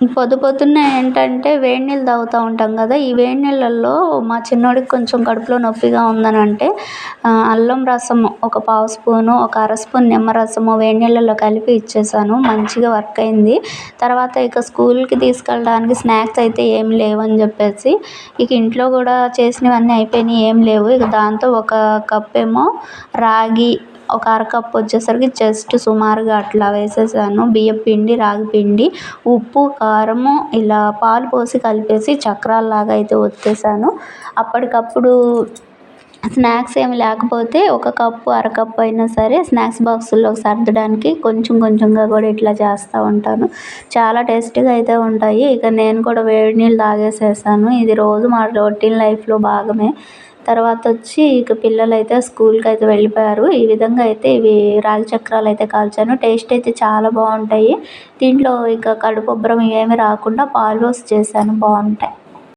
పొద్దు పొద్దున్నే ఏంటంటే వేడి నీళ్ళు తాగుతూ ఉంటాం కదా ఈ వేడి నీళ్ళల్లో మా చిన్నోడికి కొంచెం కడుపులో నొప్పిగా ఉందని అంటే అల్లం రసము ఒక పావు స్పూను ఒక అర స్పూన్ నిమ్మరసము వేడి నీళ్ళల్లో కలిపి ఇచ్చేసాను. మంచిగా వర్క్ అయింది. తర్వాత ఇక స్కూల్కి తీసుకెళ్ళడానికి స్నాక్స్ అయితే ఏం లేవని చెప్పేసి ఇక ఇంట్లో కూడా చేసినవన్నీ అయిపోయినాయి ఏం లేవు. ఇక దాంతో ఒక కప్ ఏమో రాగి ఒక అరకప్పు వచ్చేసరికి జస్ట్ సుమారుగా అట్లా వేసేసాను. బియ్యం పిండి రాగి పిండి ఉప్పు కారము ఇలా పాలు పోసి కలిపేసి చక్రాల్లాగా అయితే ఒత్తేసాను. అప్పటికప్పుడు స్నాక్స్ ఏమి లేకపోతే ఒక కప్పు అరకప్పు అయినా సరే స్నాక్స్ బాక్సుల్లో సర్దడానికి కొంచెం కొంచెంగా కూడా ఇట్లా చేస్తూ ఉంటాను. చాలా టేస్టీగా అయితే ఉంటాయి. ఇక నేను కూడా వేడి నీళ్ళు తాగేసేసాను ఇది రోజు మా రొటీన్ లైఫ్లో భాగమే. తర్వాత వచ్చి ఇక పిల్లలు అయితే స్కూల్కి అయితే వెళ్ళిపోయారు. ఈ విధంగా అయితే ఇవి రాగి చక్రాలు అయితే కాల్చాను. టేస్ట్ అయితే చాలా బాగుంటాయి. దీంట్లో ఇక కడుపు ఉబ్బరం ఏమి రాకుండా పాలు పోసి చేశాను. బాగుంటాయి.